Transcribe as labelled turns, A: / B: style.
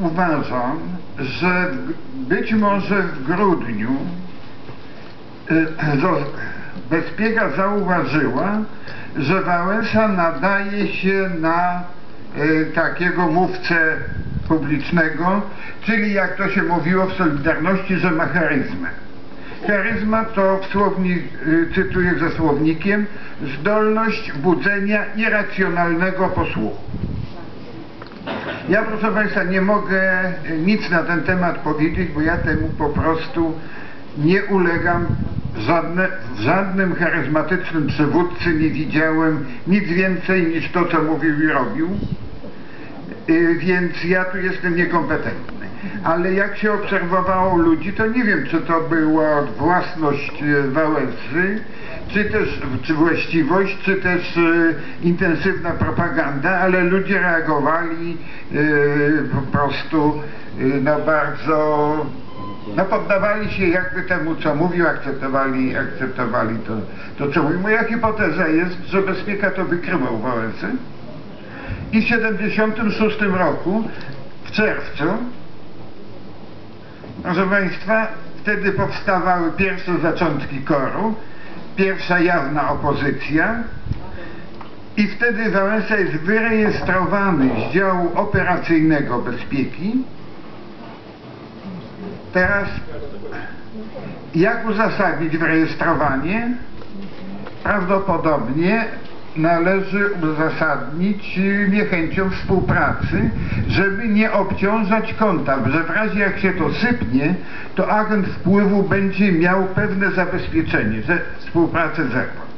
A: uważam, że być może w grudniu y, zo- Bezpieka zauważyła, że Wałęsa nadaje się na y, takiego mówcę publicznego, czyli jak to się mówiło w Solidarności, że ma charyzmę. Charyzma to w słownik, cytuję ze słownikiem, zdolność budzenia irracjonalnego posłuchu. Ja proszę Państwa nie mogę y, nic na ten temat powiedzieć, bo ja temu po prostu nie ulegam żadne, w żadnym charyzmatycznym przywódcy nie widziałem nic więcej niż to, co mówił i robił. Y, więc ja tu jestem niekompetentny. Ale jak się obserwowało ludzi, to nie wiem, czy to była własność y, Wałęsy, czy też czy właściwość, czy też y, intensywna propaganda, ale ludzie reagowali y, po prostu no bardzo no poddawali się jakby temu, co mówił, akceptowali, akceptowali to, to, co mówił. Moja hipoteza jest, że Bezpieka to wykrywał Wałęsy i w 76 roku, w czerwcu, proszę Państwa, wtedy powstawały pierwsze zaczątki koru, pierwsza jawna opozycja i wtedy Wałęsa jest wyrejestrowany z działu operacyjnego bezpieki. Teraz jak uzasadnić wyrejestrowanie? Prawdopodobnie należy uzasadnić niechęcią współpracy, żeby nie obciążać konta, że w razie jak się to sypnie, to agent wpływu będzie miał pewne zabezpieczenie, że współpracę zerwał.